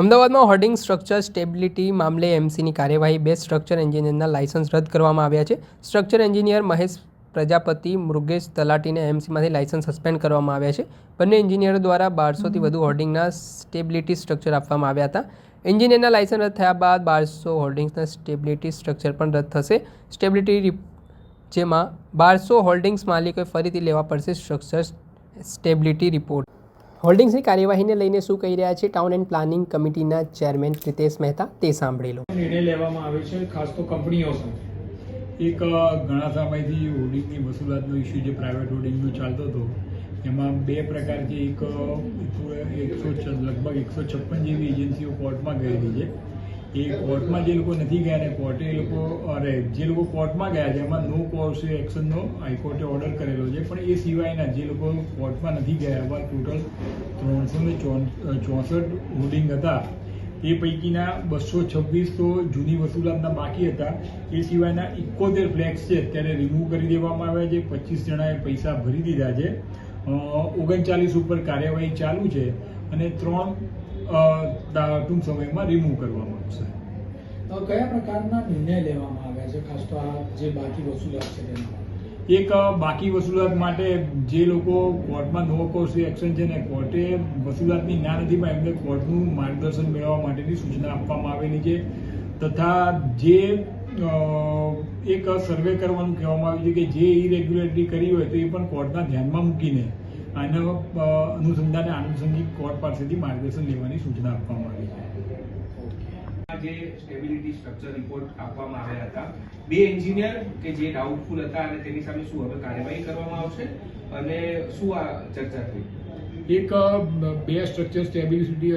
અમદાવાદમાં hoarding structure stability મામલે એમસીની કાર્યવાહી બે સ્ટ્રક્ચર એન્જિનિયરના લાયસન્સ રદ કરવામાં આવ્યા છે. સ્ટ્રક્ચર એન્જિનિયર મહેશ પ્રજાપતિ મૃગેશ તલાટીને એમસીમાંથી લાયસન્સ સસ્પેન્ડ કરવામાં આવ્યા છે. બંને એન્જિનિયરો દ્વારા બારસોથી વધુ હોર્ડિંગના સ્ટેબિલિટી સ્ટ્રક્ચર આપવામાં આવ્યા હતા. એન્જિનિયરના લાયસન્સ રદ થયા બાદ બારસો હોર્ડિંગ્સના સ્ટેબિલિટી સ્ટ્રક્ચર પણ રદ થશે. સ્ટેબિલિટી જેમાં બારસો હોર્ડિંગ્સ માલિકોએ ફરીથી લેવા પડશે સ્ટ્રક્ચર સ્ટેબિલિટી રિપોર્ટ. હોલ્ડિંગ્સની કાર્યવાહીને લઈને શું કહી રહ્યા છે ટાઉન એન્ડ પ્લાનિંગ કમિટીના ચેરમેન રિતેશ મહેતા તે સાંભળી લો. નિર્ણય લેવામાં આવે છે, ખાસ તો કંપનીઓ એક ઘણા સમયથી હોર્ડિંગની વસૂલાતનો ઇસ્યુ જે પ્રાઇવેટ હોર્ડિંગનો ચાલતો હતો, એમાં બે પ્રકારથી એક એકસો લગભગ એકસો છપ્પન જેવી એજન્સીઓ કોર્ટમાં ગયેલી છે. એ કોર્ટમાં જે લોકો નથી ગયા ને કોર્ટે એ લોકો, અરે, જે લોકો કોર્ટમાં ગયા છે, એમાં નો કોર્સ એક્શનનો હાઈકોર્ટે ઓર્ડર કરેલો છે. પણ એ સિવાયના જે લોકો કોર્ટમાં નથી ગયા એવા ટોટલ ત્રણસો ને ચોસઠ હોર્ડિંગ હતા. એ પૈકીના બસો છવ્વીસ તો જૂની વસૂલાતના બાકી હતા. એ સિવાયના ઇકોતેર ફ્લેક્સ છે, અત્યારે રિમૂવ કરી દેવામાં આવ્યા છે. પચીસ જણાએ પૈસા ભરી દીધા છે. ઓગણચાલીસ ઉપર કાર્યવાહી ચાલુ છે. અને ત્રણ ટૂંક સમયમાં રિમૂવ કરવામાં આવશે. તો કયા પ્રકારના નિર્ણય લેવામાં આવ્યા છે? ખાસ તો આ જે બાકી વસૂલાત છે તેમાં. એક બાકી વસૂલાત માટે જે લોકો કોર્ટમાં નો કોર્સ એક્શન છે ને કોર્ટે વસૂલાતની ના નથી પણ એમને કોર્ટનું માર્ગદર્શન મેળવવા માટેની સૂચના આપવામાં આવેલી છે. તથા જે એક સર્વે કરવાનું કહેવામાં આવ્યું છે કે જે ઇરેગ્યુલેટરી કરી હોય તો એ પણ કોર્ટના ધ્યાનમાં મૂકીને આના અનુસંધાને આનુષંગિક કોર્ટ પાસેથી માર્ગદર્શન લેવાની સૂચના આપવામાં આવી છે. જે સ્ટેબિલિટી સ્ટ્રક્ચર રિપોર્ટ આપવામાં આવ્યા હતા બે એન્જિનિયર કે જે ડાઉટફુલ હતા અને તેની સામે શું હવે કાર્યવાહી કરવામાં આવશે અને શું આ ચર્ચા થઈ? એક બે સ્ટ્રક્ચર સ્ટેબિલિટી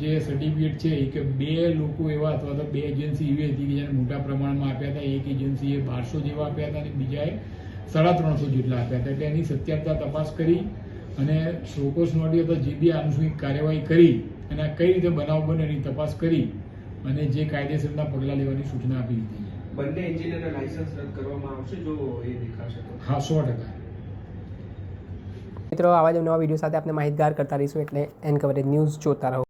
જે સર્ટિફિકેટ છે એ કે બે લોકો એવા અથવા તો બે એજન્સી એવી હતી કે જેને મોટા પ્રમાણમાં આપ્યા હતા. એક એજન્સીએ બારસો જેવા આપ્યા હતા અને બીજાએ સાડા ત્રણસો જેટલા આપ્યા હતા. એટલે એની સત્યારતા તપાસ કરી અને શોકોસ નોટી અથવા જે બી આનુષંગિક કાર્યવાહી કરી અને આ કઈ રીતે બનાવ બને એની તપાસ કરી અને જે કાયદેસરના પગલાં લેવાની સૂચના આપી દીધી બંને એન્જિનિયરના લાયસન્સ રદ કરવામાં આવશે જો એ દેખાશે તો. હા સો ટકા. મિત્રો આવા જ નવા વીડિયો સાથે આપણે માહિતગાર કરતા રહીશું એટલે એન કવરેજ ન્યૂઝ જોતા રહો.